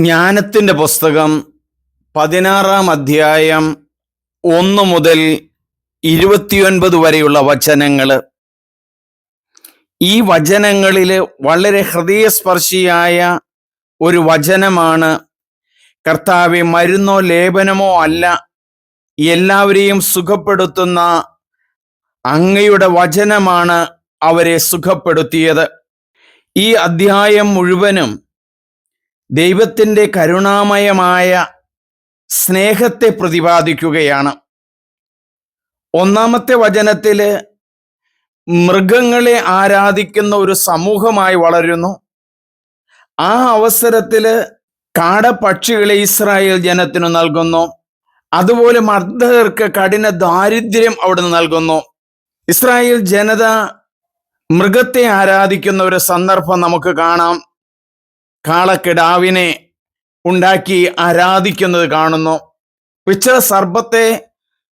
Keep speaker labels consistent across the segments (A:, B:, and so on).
A: ജ്ഞാനത്തിന്റെ പുസ്തകം പതിനാറാം അധ്യായം ഒന്ന് മുതൽ ഇരുപത്തിയൊൻപത് വരെയുള്ള വചനങ്ങൾ. ഈ വചനങ്ങളിൽ വളരെ ഹൃദയസ്പർശിയായ ഒരു വചനമാണ് കർത്താവെ മരുന്നോ ലേപനമോ അല്ല എല്ലാവരെയും സുഖപ്പെടുത്തുന്ന അങ്ങയുടെ വചനമാണ് അവരെ സുഖപ്പെടുത്തിയത്. ഈ അധ്യായം മുഴുവനും ദൈവത്തിന്റെ കരുണാമയമായ സ്നേഹത്തെ പ്രതിപാദിക്കുകയാണ്. ഒന്നാമത്തെ വചനത്തിൽ മൃഗങ്ങളെ ആരാധിക്കുന്ന ഒരു സമൂഹമായി വളരുന്നു. ആ അവസരത്തിൽ കാടപ്പക്ഷികളെ ഇസ്രായേൽ ജനത്തിനു നൽകുന്നു. അതുപോലെ മർദ്ദകർക്ക് കഠിന ദാരിദ്ര്യം അവിടുന്ന് നൽകുന്നു. ഇസ്രായേൽ ജനത മൃഗത്തെ ആരാധിക്കുന്ന ഒരു സന്ദർഭം നമുക്ക് കാണാം. കാളക്കിടാവിനെ ഉണ്ടാക്കി ആരാധിക്കുന്നത് കാണുന്നു. പിച്ചള സർപ്പത്തെ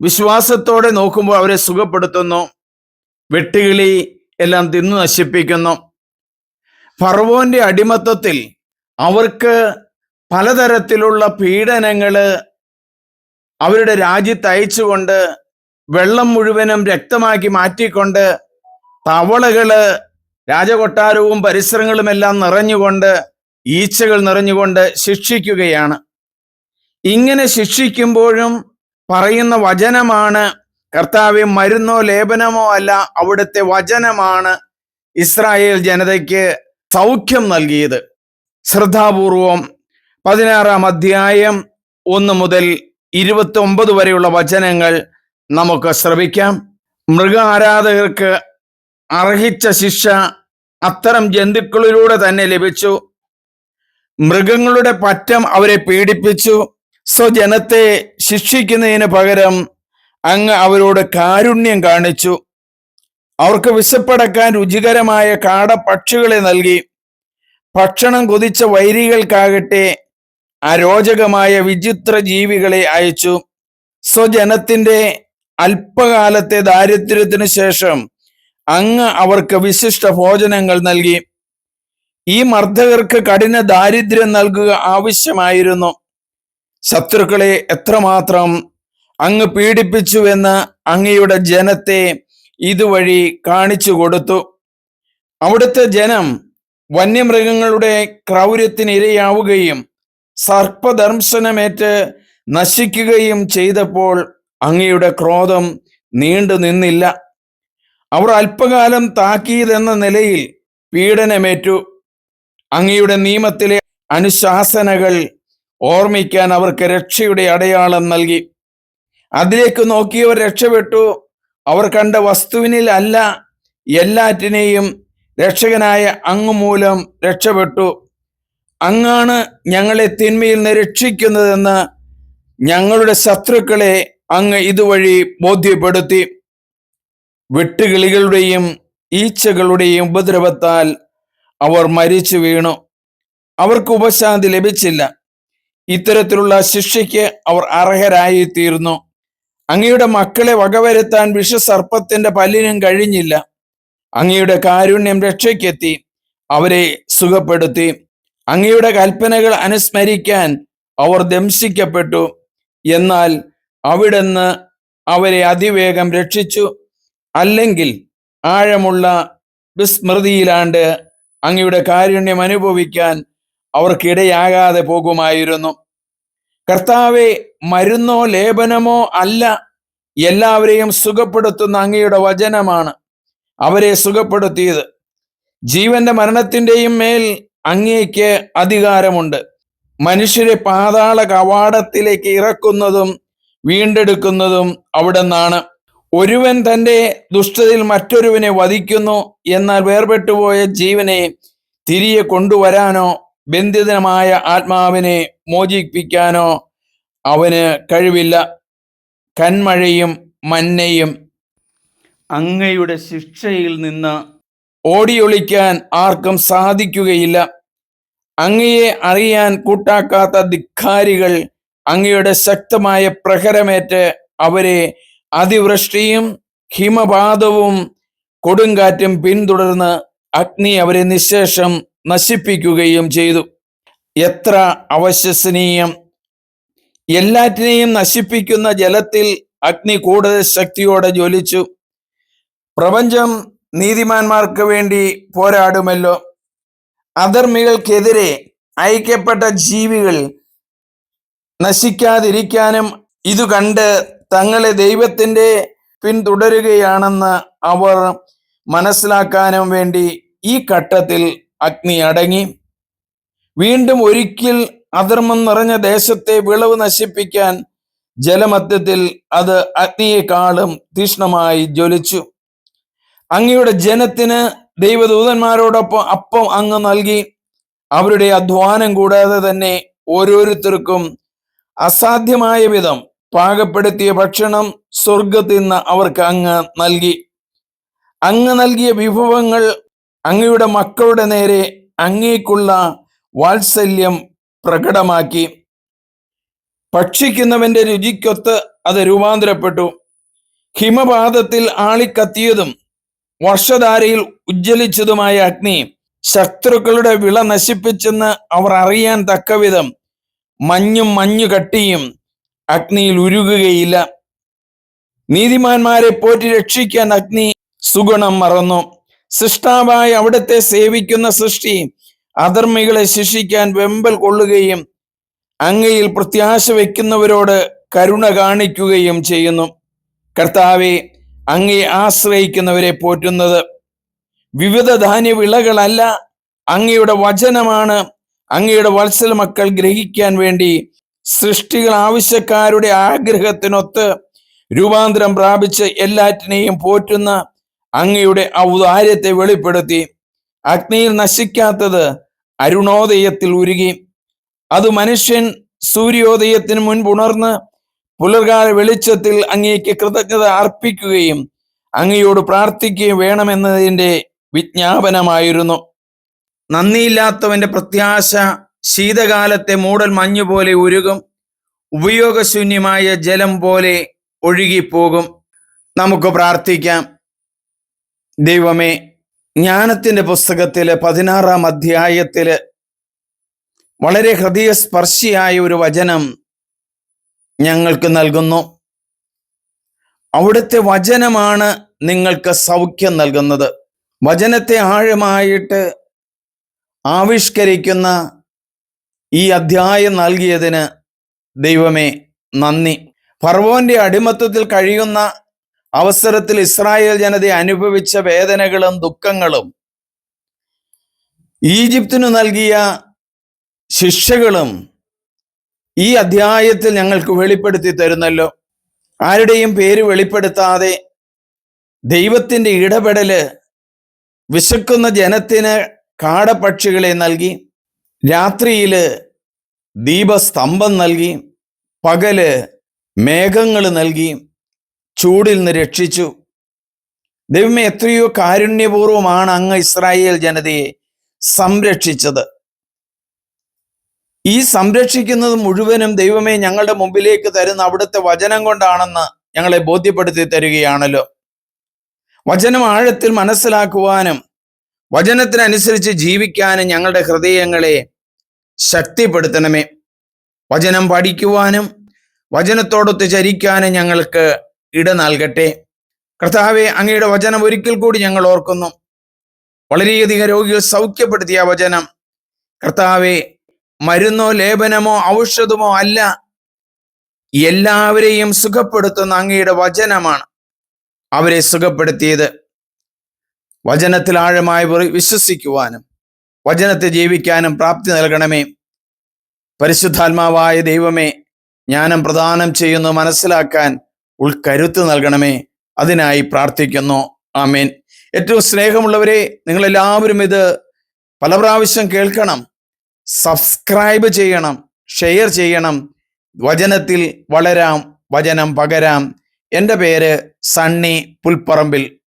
A: വിശ്വാസത്തോടെ നോക്കുമ്പോൾ അവരെ സുഖപ്പെടുത്തുന്നു. വെട്ടുകിളി എല്ലാം തിന്നു നശിപ്പിക്കുന്നു. ഫർവോന്റെ അടിമത്തത്തിൽ അവർക്ക് പലതരത്തിലുള്ള പീഡനങ്ങൾ അവരുടെ രാജ്യത്ത് അയച്ചുകൊണ്ട് വെള്ളം മുഴുവനും രക്തമാക്കി മാറ്റിക്കൊണ്ട് തവളകൾ രാജകൊട്ടാരവും പരിസരങ്ങളുമെല്ലാം നിറഞ്ഞുകൊണ്ട് ഈച്ചകൾ നിറഞ്ഞുകൊണ്ട് ശിക്ഷിക്കുകയാണ്. ഇങ്ങനെ ശിക്ഷിക്കുമ്പോഴും പറയുന്ന വചനമാണ് കർത്താവ് മരുന്നോ ലേപനമോ അല്ല അവിടുത്തെ വചനമാണ് ഇസ്രായേൽ ജനതയ്ക്ക് സൗഖ്യം നൽകിയത്. ശ്രദ്ധാപൂർവം പതിനാറാം അധ്യായം ഒന്ന് മുതൽ ഇരുപത്തി ഒമ്പത് വരെയുള്ള വചനങ്ങൾ നമുക്ക് ശ്രവിക്കാം. മൃഗ ആരാധകർക്ക് അർഹിച്ച ശിക്ഷ അത്തരം ജന്തുക്കളിലൂടെ തന്നെ ലഭിച്ചു. മൃഗങ്ങളുടെ പറ്റം അവരെ പീഡിപ്പിച്ചു. സ്വജനത്തെ ശിക്ഷിക്കുന്നതിന് പകരം അങ്ങ് അവരോട് കാരുണ്യം കാണിച്ചു. അവർക്ക് വിശപ്പടക്കാൻ രുചികരമായ കാടപ്പക്ഷികളെ നൽകി. ഭക്ഷണം കൊതിച്ച വൈരികൾക്കാകട്ടെ അരോചകമായ വിചിത്ര ജീവികളെ അയച്ചു. സ്വജനത്തിന്റെ അല്പകാലത്തെ ദാരിദ്ര്യത്തിനു ശേഷം അങ്ങ് അവർക്ക് വിശിഷ്ട ഭോജനങ്ങൾ നൽകി. ഈ മർദ്ദകർക്ക് കഠിന ദാരിദ്ര്യം നൽകുക ആവശ്യമായിരുന്നു. ശത്രുക്കളെ എത്രമാത്രം അങ്ങ് പീഡിപ്പിച്ചുവെന്ന് അങ്ങയുടെ ജനത്തെ ഇതുവഴി കാണിച്ചു കൊടുത്തു. അവിടുത്തെ ജനം വന്യമൃഗങ്ങളുടെ ക്രൗര്യത്തിനിരയാവുകയും സർപ്പദർശനമേറ്റ് നശിക്കുകയും ചെയ്തപ്പോൾ അങ്ങയുടെ ക്രോധം നീണ്ടു നിന്നില്ല. അവർ അല്പകാലം താക്കീതെന്ന നിലയിൽ പീഡനമേറ്റു. അങ്ങയുടെ നിയമത്തിലെ അനുശാസനകൾ ഓർമ്മിക്കാൻ അവർക്ക് രക്ഷയുടെ അടയാളം നൽകി. അതിലേക്ക് നോക്കിയവർ രക്ഷപ്പെട്ടു. അവർ കണ്ട വസ്തുവിനിൽ അല്ല എല്ലാറ്റിനെയും രക്ഷകനായ അങ്ങ് മൂലം രക്ഷപ്പെട്ടു. അങ്ങാണ് ഞങ്ങളെ തിന്മയിൽ നിന്ന് രക്ഷിക്കുന്നതെന്ന് ഞങ്ങളുടെ ശത്രുക്കളെ അങ്ങ് ഇതുവഴി ബോധ്യപ്പെടുത്തി. വെട്ടുകിളികളുടെയും ഈച്ചകളുടെയും ഉപദ്രവത്താൽ അവർ മരിച്ചു വീണു. അവർക്ക് ഉപശാന്തി ലഭിച്ചില്ല. ഇത്തരത്തിലുള്ള ശിക്ഷയ്ക്ക് അവർ അർഹരായി തീർന്നു അങ്ങയുടെ മക്കളെ വകവരുത്താൻ വിഷസർപ്പത്തിന്റെ പല്ലിനും കഴിഞ്ഞില്ല. അങ്ങയുടെ കാരുണ്യം രക്ഷയ്ക്കെത്തി. അവരെ സുഖപ്പെടുത്തി. അങ്ങയുടെ കൽപ്പനകൾ അനുസ്മരിക്കാൻ അവർ ദംശിക്കപ്പെട്ടു. എന്നാൽ അവിടുന്ന് അവരെ അതിവേഗം രക്ഷിച്ചു. അല്ലെങ്കിൽ ആഴമുള്ള വിസ്മൃതിയിലാണ്ട് അങ്ങയുടെ കാരുണ്യം അനുഭവിക്കാൻ അവർക്കിടയാകാതെ പോകുമായിരുന്നു. കർത്താവെ മരുന്നോ ലേപനമോ അല്ല. എല്ലാവരെയും സുഖപ്പെടുത്തുന്ന അങ്ങയുടെ വചനമാണ് അവരെ സുഖപ്പെടുത്തിയത്. ജീവന്റെ മരണത്തിന്റെയും മേൽ അങ്ങേക്ക് അധികാരമുണ്ട്. മനുഷ്യരെ പാതാള കവാടത്തിലേക്ക് ഇറക്കുന്നതും വീണ്ടെടുക്കുന്നതും അവിടെ നിന്നാണ് ഒരുവൻ തന്റെ ദുഷ്ടതയിൽ മറ്റൊരുവനെ വധിക്കുന്നു എന്നാൽ വേർപെട്ടുപോയ ജീവനെ തിരികെ കൊണ്ടുവരാനോ ബന്ധിതമായ ആത്മാവിനെ മോചിപ്പിക്കാനോ അവന് കഴിവില്ല. കന്മഴയും മന്നയും അങ്ങയുടെ ശിക്ഷയിൽ നിന്ന് ഓടിയൊളിക്കാൻ ആർക്കും സാധിക്കുകയില്ല. അങ്ങയെ അറിയാൻ കൂട്ടാക്കാത്ത ധിക്കാരികൾ അങ്ങയുടെ ശക്തമായ പ്രഹരമേറ്റ് അവരെ അതിവൃഷ്ടിയും ഹിമപാതവും കൊടുങ്കാറ്റും പിന്തുടർന്ന് അഗ്നി അവരെ നിശേഷം നശിപ്പിക്കുകയും ചെയ്തു. എത്ര അവശ്വസനീയം. എല്ലാറ്റിനെയും നശിപ്പിക്കുന്ന ജലത്തിൽ അഗ്നി കൂടുതൽ ശക്തിയോടെ ജ്വലിച്ചു. പ്രപഞ്ചം നീതിമാന്മാർക്ക് വേണ്ടി പോരാടുമല്ലോ. അധർമ്മികൾക്കെതിരെ അയക്കപ്പെട്ട ജീവികൾ നശിക്കാതിരിക്കാനും ഇത് കണ്ട് തങ്ങളെ ദൈവത്തിന്റെ പിന്തുടരുകയാണെന്ന് അവർ മനസ്സിലാക്കാനും വേണ്ടി ഈ ഘട്ടത്തിൽ അഗ്നി അടങ്ങി. വീണ്ടും ഒരിക്കൽ അധർമ്മം നിറഞ്ഞ ദേശത്തെ വിളവ് നശിപ്പിക്കാൻ ജലമധ്യത്തിൽ അത് അഗ്നിയെക്കാളും തീഷ്ണമായി ജ്വലിച്ചു. അങ്ങയുടെ ജനത്തിന് ദൈവദൂതന്മാരോടൊപ്പം അപ്പം അങ്ങ് നൽകി. അവരുടെ അധ്വാനം കൂടാതെ തന്നെ ഓരോരുത്തർക്കും അസാധ്യമായ വിധം പാകപ്പെടുത്തിയ ഭക്ഷണം സ്വർഗത്തിൽ നിന്ന് അവർക്ക് അങ്ങ് നൽകി. അങ്ങ് നൽകിയ വിഭവങ്ങൾ അങ്ങയുടെ മക്കളുടെ നേരെ അങ്ങേക്കുള്ള വാത്സല്യം പ്രകടമാക്കി. ഭക്ഷിക്കുന്നവന്റെ രുചിക്കൊത്ത് അത് രൂപാന്തരപ്പെട്ടു. ഹിമപാതത്തിൽ ആളിക്കത്തിയതും വർഷധാരയിൽ ഉജ്ജ്വലിച്ചതുമായ അഗ്നി ശത്രുക്കളുടെ വിള നശിപ്പിച്ചെന്ന് അവർ അറിയാൻ തക്കവിധം മഞ്ഞും മഞ്ഞു കട്ടിയും അഗ്നിയിൽ ഉരുകുകയില്ല. നീതിമാന്മാരെ പോറ്റി രക്ഷിക്കാൻ അഗ്നി സുഗുണം മറന്നു. സൃഷ്ടാവായ അവിടത്തെ സേവിക്കുന്ന സൃഷ്ടി അധർമ്മികളെ ശിക്ഷിക്കാൻ വെമ്പൽ കൊള്ളുകയും അങ്ങയിൽ പ്രത്യാശ വയ്ക്കുന്നവരോട് കരുണ കാണിക്കുകയും ചെയ്യുന്നു. കർത്താവെ അങ്ങേ ആശ്രയിക്കുന്നവരെ പോറ്റുന്നത് വിവിധ ധാന്യ വിളകളല്ല അങ്ങയുടെ വചനമാണ് അങ്ങയുടെ വത്സല മക്കൾ ഗ്രഹിക്കാൻ വേണ്ടി സൃഷ്ടികൾ ആവശ്യക്കാരുടെ ആഗ്രഹത്തിനൊത്ത് രൂപാന്തരം പ്രാപിച്ച് എല്ലാറ്റിനെയും പോറ്റുന്ന അങ്ങയുടെ ഔദാര്യത്തെ വെളിപ്പെടുത്തി അഗ്നിയിൽ നശിക്കാത്തത് അരുണോദയത്തിൽ ഉരുകി. അത് മനുഷ്യൻ സൂര്യോദയത്തിന് മുൻപ് ഉണർന്ന് പുലർകാല വെളിച്ചത്തിൽ അങ്ങേക്ക് കൃതജ്ഞത അർപ്പിക്കുകയും അങ്ങയോട് പ്രാർത്ഥിക്കുകയും വേണമെന്നതിന്റെ വിജ്ഞാപനമായിരുന്നു. നന്ദിയില്ലാത്തവന്റെ പ്രത്യാശ ശീതകാലത്തെ മൂടൽ മഞ്ഞു പോലെ ഉരുകും. ഉപയോഗശൂന്യമായ ജലം പോലെ ഒഴുകിപ്പോകും. നമുക്ക് പ്രാർത്ഥിക്കാം. ദൈവമേ ജ്ഞാനത്തിന്റെ പുസ്തകത്തിൽ പതിനാറാം അധ്യായത്തിൽ വളരെ ഹൃദയസ്പർശിയായ ഒരു വചനം ഞങ്ങൾക്ക് നൽകുന്നു. അവിടുത്തെ വചനമാണ് നിങ്ങൾക്ക് സൗഖ്യം നൽകുന്നത്. വചനത്തെ ആഴമായിട്ട് ആവിഷ്കരിക്കുന്ന ഈ അധ്യായം നൽകിയതിന് ദൈവമേ നന്ദി. ഫർവോന്റെ അടിമത്തത്തിൽ കഴിയുന്ന അവസരത്തിൽ ഇസ്രായേൽ ജനത അനുഭവിച്ച വേദനകളും ദുഃഖങ്ങളും ഈജിപ്തിനു നൽകിയ ശിക്ഷകളും ഈ അധ്യായത്തിൽ ഞങ്ങൾക്ക് വെളിപ്പെടുത്തി തരുന്നല്ലോ. ആരുടെയും പേര് വെളിപ്പെടുത്താതെ ദൈവത്തിന്റെ ഇടപെടൽ വിശക്കുന്ന ജനത്തിന് കാടപക്ഷികളെ നൽകി. രാത്രിയിൽ ദീപസ്തംഭം നൽകി പകൽ മേഘങ്ങൾ നൽകി ചൂടിൽ നിന്ന് രക്ഷിച്ചു. ദൈവം എത്രയോ കാരുണ്യപൂർവമാണ് അങ്ങ് ഇസ്രായേൽ ജനതയെ സംരക്ഷിച്ചത്. ഈ സംരക്ഷിക്കുന്നത് മുഴുവനും ദൈവമേ ഞങ്ങളുടെ മുമ്പിലേക്ക് തരുന്ന അവിടുത്തെ വചനം കൊണ്ടാണെന്ന് ഞങ്ങളെ ബോധ്യപ്പെടുത്തി തരികയാണല്ലോ. വചനം ആഴത്തിൽ മനസ്സിലാക്കുവാനും വചനത്തിനനുസരിച്ച് ജീവിക്കാനും ഞങ്ങളുടെ ഹൃദയങ്ങളെ ശക്തിപ്പെടുത്തണമേ. വചനം പഠിക്കുവാനും വചനത്തോടൊത്ത് ചരിക്കാനും ഞങ്ങൾക്ക് ഇട നൽകട്ടെ. കർത്താവെ അങ്ങയുടെ വചനം ഒരിക്കൽ കൂടി ഞങ്ങൾ ഓർക്കുന്നു. വളരെയധികം രോഗികൾ സൗഖ്യപ്പെടുത്തിയ വചനം. കർത്താവെ മരുന്നോ ലേപനമോ ഔഷധമോ അല്ല. എല്ലാവരെയും സുഖപ്പെടുത്തുന്ന അങ്ങയുടെ വചനമാണ് അവരെ സുഖപ്പെടുത്തിയത്. വചനത്തിൽ ആഴമായി വിശ്വസിക്കുവാനും വചനത്തെ ജീവിക്കാനും പ്രാപ്തി നൽകണമേ. പരിശുദ്ധാത്മാവായ ദൈവമേ ജ്ഞാനം പ്രദാനം ചെയ്യുന്നു മനസ്സിലാക്കാൻ ഉൾക്കരുത്ത് നൽകണമേ. അതിനായി പ്രാർത്ഥിക്കുന്നു. ആമേൻ. ഏറ്റവും സ്നേഹമുള്ളവരെ നിങ്ങളെല്ലാവരും ഇത് പല പ്രാവശ്യം കേൾക്കണം. സബ്സ്ക്രൈബ് ചെയ്യണം ഷെയർ ചെയ്യണം. വചനത്തിൽ വളരാം വചനം പകരാം. എന്റെ പേര് സണ്ണി പുൽപ്പറമ്പിൽ.